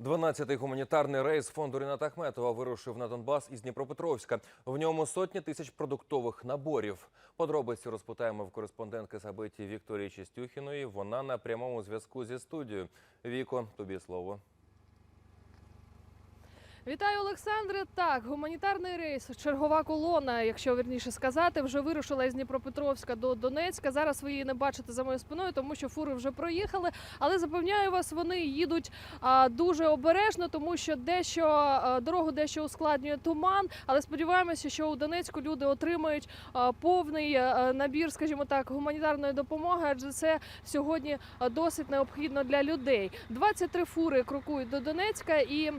12-й гуманітарний рейс фонду Ріната Ахметова вирушив на Донбас із Дніпропетровська. В ньому сотні тисяч продуктових наборів. Подробиці розпитаємо в кореспондентки забиті Вікторії Чистюхіної. Вона на прямому зв'язку зі студією. Віко, тобі слово. Вітаю, Олександре. Так, гуманітарний рейс, чергова колона, якщо вірніше сказати, вже вирушила із Дніпропетровська до Донецька. Зараз ви її не бачите за моєю спиною, тому що фури вже проїхали. Але запевняю вас, вони їдуть а, дуже обережно, тому що дещо а, дорогу дещо ускладнює туман. Але сподіваємося, що у Донецьку люди отримають а, повний а, набір, скажімо так, гуманітарної допомоги, адже це сьогодні досить необхідно для людей. 23 фури крокують до Донецька і.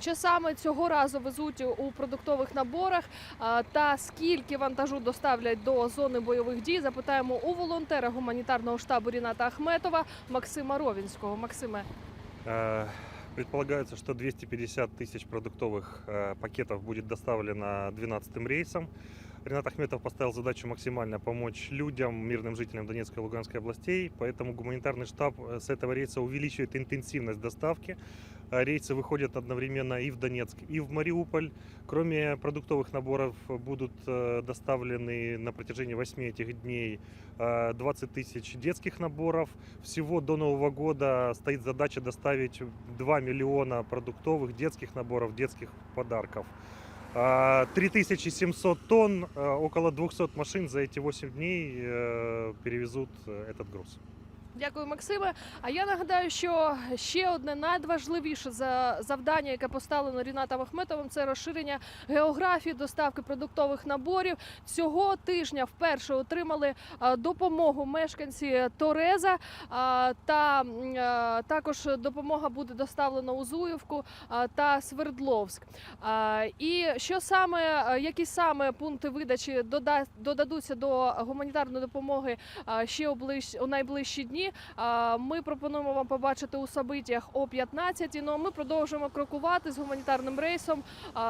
Що саме цього разу везуть у продуктових наборах а, та скільки вантажу доставлять до зони бойових дій? Запитаємо у волонтера гуманітарного штабу Ріната Ахметова Максима Ровінського. Максиме, Э, Предполагается, что 250 тысяч продуктовых э, пакетов будет доставлено 12-м рейсом. Ренат Ахметов поставил задачу максимально помочь людям, мирным жителям Донецкой и Луганской областей, поэтому гуманитарный штаб э, с этого рейса увеличивает интенсивность доставки. Э, Рейсы выходят одновременно и в Донецк, и в Мариуполь. Кроме продуктовых наборов будут э, доставлены на протяжении 8 этих дней э, 20 тысяч детских наборов. Всего до Нового года стоит задача доставить 2 миллиона продуктовых детских наборов, детских подарков. А, 3700 тонн, э, около 200 машин за эти 8 дней э, перевезут э, этот груз. дякую, Максиме. А я нагадаю, що ще одне найважливіше за завдання, яке поставлено Рінатом Ахметовим, це розширення географії доставки продуктових наборів. Цього тижня вперше отримали допомогу мешканці Тореза. Та також допомога буде доставлена у Зуївку та Свердловськ. І що саме, які саме пункти видачі дода- додадуться до гуманітарної допомоги ще у найближчі дні? Ми пропонуємо вам побачити у собитіях о 15 Ну а ми продовжуємо крокувати з гуманітарним рейсом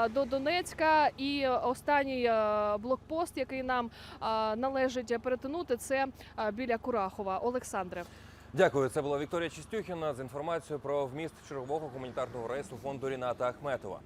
до Донецька. І останній блокпост, який нам належить перетинути, це біля Курахова. Олександре. Дякую. Це була Вікторія Чистюхіна з інформацією про вміст чергового гуманітарного рейсу фонду Ріната Ахметова.